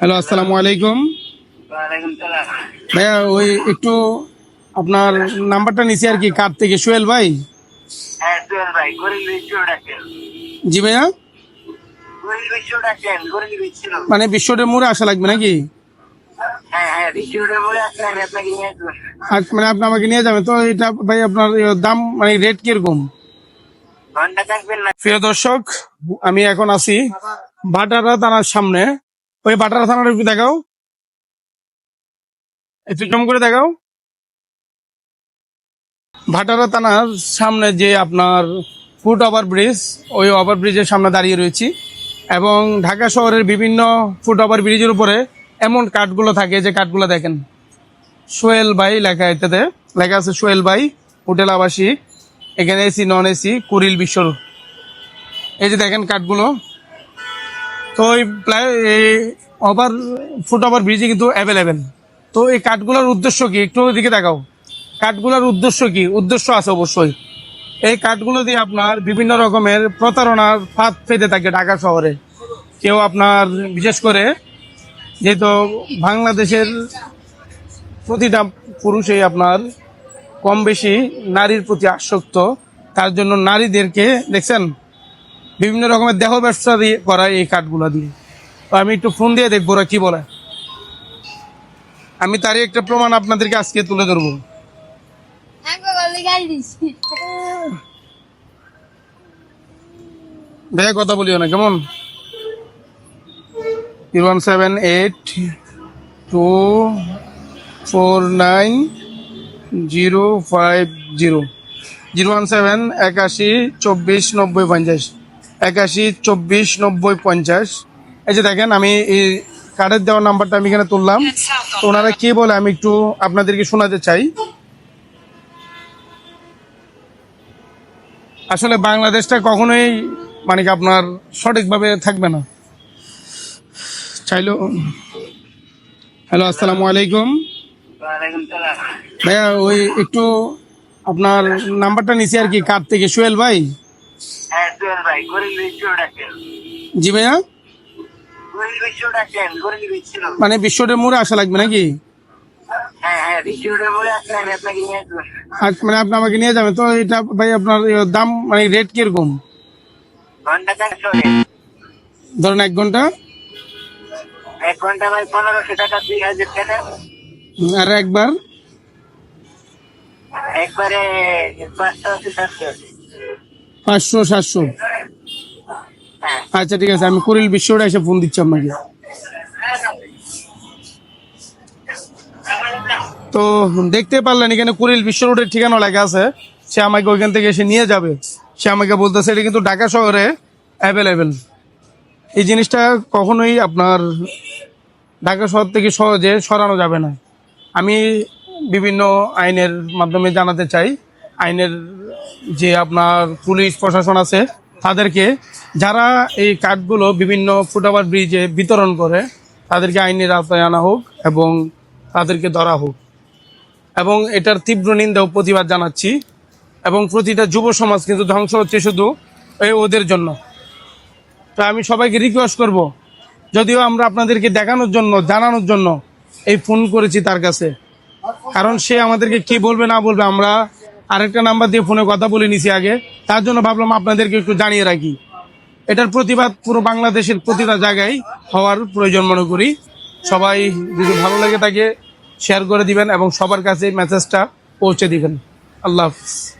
Hello আসসালামু আলাইকুম। ভাইয়া ওই একটু আপনার নাম্বারটা নিছি আর কি কার থেকে? সোহেল ভাই? হ্যাঁ জি ভাইয়া। মানে বিশ্বটের মোড়ে আসা লাগবে নাকি? হ্যাঁ হ্যাঁ মানে আপনি আমাকে নিয়ে যাবেন তো এটা ভাই আপনার দাম মানে রেট কীরকম? প্রিয় দর্শক আমি এখন আছি ভাটারা থানার সামনে। ওই ভাটারা থানার একটু দেখাও। একটু জম করে দেখাও। ভাটারা থানার সামনে যে আপনার ফুট ওভার ব্রিজ ওই ওভার ব্রিজের সামনে দাঁড়িয়ে রয়েছি এবং ঢাকা শহরের বিভিন্ন ফুট ওভার ব্রিজের উপরে এমন কাঠগুলো থাকে যে কাঠগুলো দেখেন। সোহেল বাই লেখা এটাতে, লেখা আছে সোহেল বাই হোটেল আবাসিক, এখানে এসি নন এসি কুরিল বিশ্বর এই যে দেখেন কাঠগুলো। তো এই ওভার ফুট ওভার ব্রিজে কিন্তু অ্যাভেলেবেল তো এই কাঠগুলোর উদ্দেশ্য কি? একটু ওইদিকে দেখাও। কাঠগুলোর উদ্দেশ্য কি? উদ্দেশ্য আছে অবশ্যই। এই কাঠগুলো দিয়ে আপনার বিভিন্ন রকমের প্রতারণার ফাঁদ পেতে থাকে ঢাকা শহরে। কেউ আপনার, বিশেষ করে যেহেতু বাংলাদেশের প্রতিটা পুরুষই আপনার কম বেশি নারীর প্রতি আসক্ত, তার জন্য নারীদেরকে, দেখছেন? বিভিন্ন রকমের দেহ ব্যবসা দিয়ে করা এই কাঠগুলো দিয়ে। তো আমি একটু ফোন দিয়ে দেখব ওরা কি বলে। আমি তারই একটা প্রমাণ আপনাদেরকে আজকে তুলে ধরবো. ভাইয়া কথা বলিও না, কেমন? One seven eight two four nine zero five zero zero one seven একাশি, চব্বিশ, নব্বই, পঞ্চাশ। একাশি, চব্বিশ, নব্বই, পঞ্চাশ। এই যে দেখেন, আমি এই কার্ডের দেওয়ার নাম্বারটা আমি এখানে তুললাম। তো ওনারা কি বলে আমি একটু আপনাদেরকে শোনাতে চাই। আসলে বাংলাদেশটা কখনোই মানে আপনার সঠিকভাবে থাকবে না। চাইলো হ্যালো, আসসালামু আলাইকুম। ভাইয়া, ওই একটু আপনার নাম্বারটা নিছি আর কি কার থেকে। সোহেল ভাই? ভাই গরিব বিশ্ব ডাকেন জি ভাইয়া? গরিব বিশ্ব ডাকেন গরিব বিশ্ব মানে বিশ্বটের মোড়ে আসা লাগবে নাকি? হ্যাঁ হ্যাঁ মানে আপনি আমাকে নিয়ে যাবেন তো এটা ভাই আপনার দাম মানে রেট কীরকম? ধরেন এক ঘণ্টা। এক ঘণ্টা ভাই পনেরোশো টাকা দুই হাজার টাকা। আর একবার? একবারে পাঁচশো সাতশো পাঁচশো, সাতশো। আচ্ছা ঠিক আছে, আমি কুড়িল বিশ্বটা এসে ফোন দিচ্ছি আপনাকে। তো দেখতে পারলেন, এখানে কুড়িল বিশ্ব রোডের ঠিকানা লেখা আছে। সে আমাকে ওইখান থেকে এসে নিয়ে যাবে। সে আমাকে বলতেছে, এটা কিন্তু ঢাকা শহরে অ্যাভেলেবেল এই জিনিসটা কখনোই আপনার ঢাকা শহর থেকে সহজে সরানো যাবে না। আমি বিভিন্ন আইনের মাধ্যমে জানাতে চাই। আইনের যে আপনার পুলিশ প্রশাসন আছে, তাদেরকে যারা এই কার্ডগুলো বিভিন্ন ফুটওভার ব্রিজে বিতরণ করে, তাদেরকে আইনের আওতায় আনা হোক এবং তাদেরকে ধরা হোক। এবং এটার তীব্র নিন্দা ও প্রতিবাদ জানাচ্ছি এবং প্রতিটা যুব সমাজ কিন্তু ধ্বংস হচ্ছে শুধু এই ওদের জন্য। তো আমি সবাইকে রিকোয়েস্ট করব, যদিও আমরা আপনাদেরকে দেখানোর জন্য, জানানোর জন্য এই ফোন করেছি তার কাছে। কারণ সে আমাদেরকে কি বলবে না বলবে আমরা আরেকটা নাম্বার দিয়ে ফোনে কথা বলে নিছি আগে। তার জন্য ভাবলাম আপনাদেরকে একটু জানিয়ে রাখি। এটার প্রতিবাদ পুরো বাংলাদেশের প্রতিটা জায়গায় হওয়ার প্রয়োজন মনে করি। সবাই যদি ভালো লাগে তাকে শেয়ার করে দিবেন এবং সবার কাছে মেসেজটা পৌঁছে দিবেন। আল্লাহ হাফিজ।